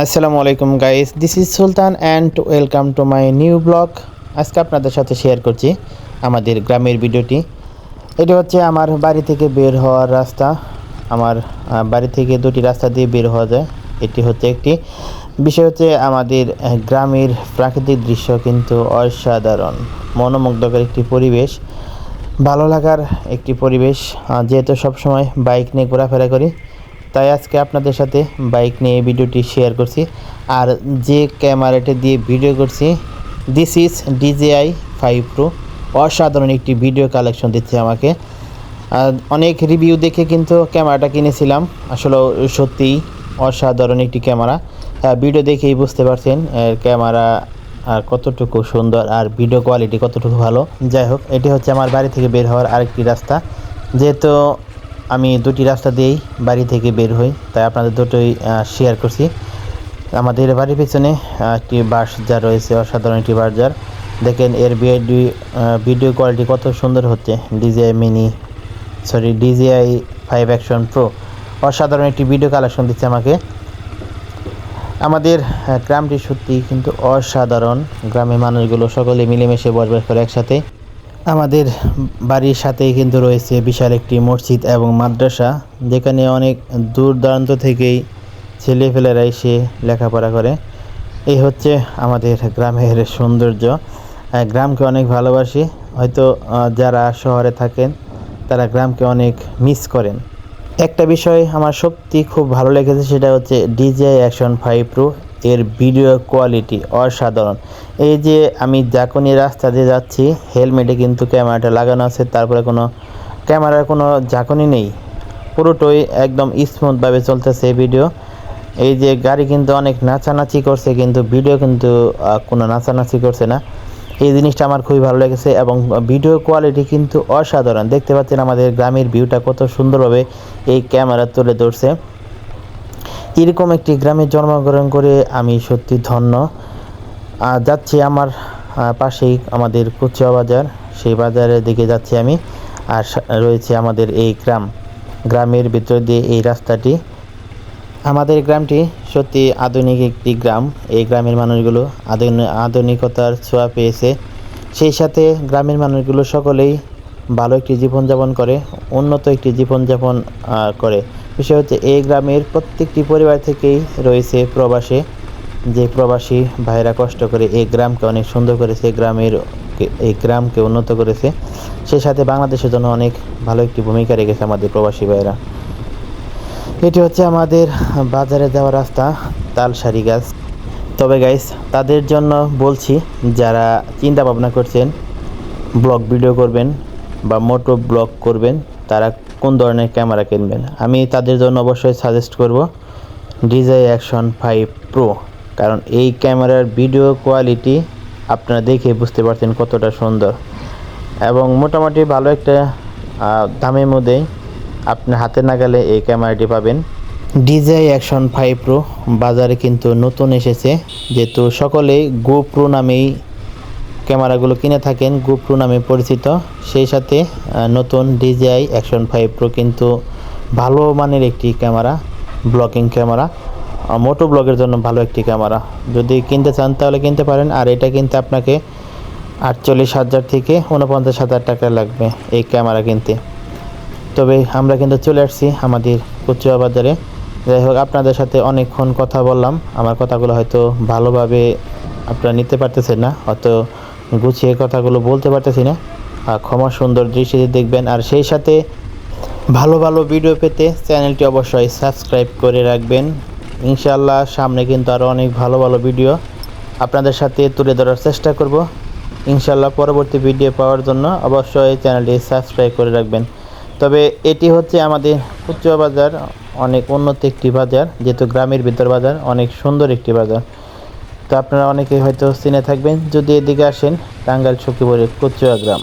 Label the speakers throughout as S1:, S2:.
S1: আসসালামু আলাইকুম guys this is Sultan and welcome to my new blog আজকে আপনাদের সাথে শেয়ার করছি আমাদের গ্রামের ভিডিওটি। এটি হচ্ছে আমার বাড়ি থেকে বের হওয়ার রাস্তা। আমার বাড়ি থেকে দুটি রাস্তা দিয়ে বের হওয়া যায়। এটি হচ্ছে একটি বিষয় হচ্ছে আমাদের গ্রামের প্রাকৃতিক দৃশ্য কিন্তু অসাধারণ, মনোমুগ্ধকর একটি পরিবেশ, ভালো লাগার একটি পরিবেশ। যেহেতু সবসময় বাইক নিয়ে ঘোরাফেরা করি তাই আজকে আপনাদের সাথে বাইক নিয়ে ভিডিওটি শেয়ার করছি। আর যে ক্যামেরাটি দিয়ে ভিডিও করছি this is DJI five pro অসাধারণ একটি ভিডিও কালেকশন দিচ্ছে আমাকে। অনেক রিভিউ দেখে কিন্তু ক্যামেরাটা কিনেছিলাম। আসলে সত্যিই অসাধারণ একটি ক্যামেরা। ভিডিও দেখেই বুঝতে পারছেন ক্যামেরা আর কতটুকু সুন্দর আর ভিডিও কোয়ালিটি কতটুকু ভালো। যাই হোক, এটি হচ্ছে আমার বাড়ি থেকে বের হওয়ার আরেকটি রাস্তা। যেহেতু আমি দুটি রাস্তা দিয়েই বাড়ি থেকে বের হই, তাই আপনাদের দুটোই শেয়ার করছি। আমাদের বাড়ির পিছনে একটি বাস যা রয়েছে, অসাধারণ একটি বাস যার। দেখেন, এর ভিডিও ভিডিও কোয়ালিটি কত সুন্দর হচ্ছে। DJI mini sorry DJI five action pro অসাধারণ একটি ভিডিও কালেকশন দিচ্ছে আমাকে। আমাদের গ্রামটি সত্যি কিন্তু অসাধারণ। গ্রামের মানুষগুলো সকলে মিলেমিশে বসবাস করে একসাথে। আমাদের বাড়ির সাথেই কিন্তু রয়েছে বিশাল একটি মসজিদ এবং মাদ্রাসা, যেখানে অনেক দূর দূরান্ত থেকেই ছেলেপেলেরা এসে লেখাপড়া করে। এই হচ্ছে আমাদের গ্রামের সৌন্দর্য। গ্রামকে অনেক ভালোবাসি। হয়তো যারা শহরে থাকেন, তারা গ্রামকে অনেক মিস করেন। একটা বিষয় আমার সত্যি খুব ভালো লেগেছে, সেটা হচ্ছে ডিজিআই অ্যাকশন ফাইভ প্রো এর ভিডিও কোয়ালিটি অসাধারণ। এই যে আমি জাকনি রাস্তা দিয়ে যাচ্ছি, হেলমেটে কিন্তু ক্যামেরাটা লাগানো আছে, তারপরে কোনো ক্যামেরার কোনো ঝাঁকুনি নেই। পুরোটাই একদম স্মুথভাবে চলতেছে এই ভিডিও এই যে গাড়ি কিন্তু অনেক নাচানাচি করছে, কিন্তু ভিডিও কিন্তু কোনো নাচানাচি করছে না। এই জিনিসটা আমার খুবই ভালো লেগেছে এবং ভিডিও কোয়ালিটি কিন্তু অসাধারণ। দেখতে পাচ্ছেন আমাদের গ্রামের ভিউটা কত সুন্দরভাবে এই ক্যামেরা তুলে ধরছে। এরকম একটি গ্রামে জন্মগ্রহণ করে আমি সত্যি ধন্য। যাচ্ছি আমার পাশেই আমাদের কুচুয়া বাজার। সেই বাজারের দিকে যাচ্ছি আমি। আর রয়েছে আমাদের এই গ্রাম। গ্রামের ভিতর দিয়ে এই রাস্তাটি। আমাদের গ্রামটি সত্যি আধুনিক একটি গ্রাম। এই গ্রামের মানুষগুলো আধুনি- আধুনিকতার ছোঁয়া পেয়েছে। সেই সাথে গ্রামের মানুষগুলো সকলেই ভালো একটি জীবনযাপন করে, উন্নত একটি জীবনযাপন করে। বিষয় হচ্ছে এই গ্রামের প্রত্যেকটি পরিবার থেকেই রয়েছে প্রবাসে। যে প্রবাসী ভাইরা কষ্ট করে এই গ্রামকে অনেক সুন্দর করেছে গ্রামের এই গ্রামকে উন্নত করেছে, সেই সাথে বাংলাদেশের জন্য অনেক ভালো একটি ভূমিকা রেখেছে আমাদের প্রবাসী ভাইরা। এটি হচ্ছে আমাদের বাজারে যাওয়ার রাস্তা তালসারি গাছ। তবে গাইস তাদের জন্য বলছি, যারা চিন্তা ভাবনা করছেন, ব্লগ ভিডিও করবেন বা মোটো ব্লগ করবেন তারা কোন ধরনের ক্যামেরা কিনবেন। আমি তাদের জন্য অবশ্যই সাজেস্ট করব ডিজাই অ্যাকশন ফাইভ প্রো কারণ এই ক্যামেরার ভিডিও কোয়ালিটি আপনারা দেখে বুঝতে পারছেন কতটা সুন্দর। এবং মোটামুটি ভালো একটা দামের মধ্যেই আপনি হাতে নাগালে এই ক্যামেরাটি পাবেন। ডিজাই অ্যাকশন ফাইভ প্রো বাজারে কিন্তু নতুন এসেছে, যেহেতু সকলেই গোপ্রো নামেই ক্যামেরাগুলো কিনে থাকেন গোপ্রো নামে পরিচিত। সেই সাথে নতুন ডিজিআই অ্যাকশন ফাইভ প্রো কিন্তু ভালো মানের একটি ক্যামেরা ব্লকিং ক্যামেরা মোটো ব্লগের জন্য ভালো একটি ক্যামেরা। যদি কিনতে চান তাহলে কিনতে পারেন, আর এটা কিনতে আপনাকে আটচল্লিশ হাজার থেকে উনপঞ্চাশ হাজার টাকা লাগবে এই ক্যামেরা কিনতে। তবে আমরা কিন্তু চলে আসছি আমাদের কুচুয়া বাজারে। যাই হোক, আপনাদের সাথে অনেকক্ষণ কথা বললাম। আমার কথাগুলো হয়তো ভালোভাবে আপনারা নিতে পারতেছেন না, হয়তো গুছিয়ে কথাগুলো বলতে পারতেছি না। আর ক্ষমা সুন্দর দৃষ্টিতে দেখবেন। আর সেই সাথে ভালো ভালো ভিডিও পেতে চ্যানেলটি অবশ্যই সাবস্ক্রাইব করে রাখবেন। ইনশাল্লাহ সামনে কিন্তু আরও অনেক ভালো ভালো ভিডিও আপনাদের সাথে তুলে ধরার চেষ্টা করব। ইনশাল্লাহ পরবর্তী ভিডিও পাওয়ার জন্য অবশ্যই চ্যানেলটি সাবস্ক্রাইব করে রাখবেন। তবে এটি হচ্ছে আমাদের বাজার, অনেক উন্নত একটি বাজার, যেহেতু গ্রামের ভিতর বাজার, অনেক সুন্দর একটি বাজার। তো আপনারা অনেকেই হয়তো চিনে থাকবেন। যদি এদিকে আসেন, টাঙ্গাইল সখীপুরের কুচুয়া গ্রাম।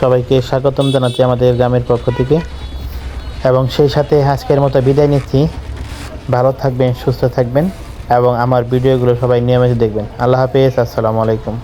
S1: সবাইকে স্বাগতম জানাচ্ছি আমাদের গ্রামের পক্ষ থেকে। এবং সেই সাথে আজকের মতো বিদায় নিচ্ছি। ভালো থাকবেন, সুস্থ থাকবেন এবং আমার ভিডিওগুলো সবাই নিয়মিত দেখবেন। আল্লাহ হাফেজ, আসসালামু আলাইকুম।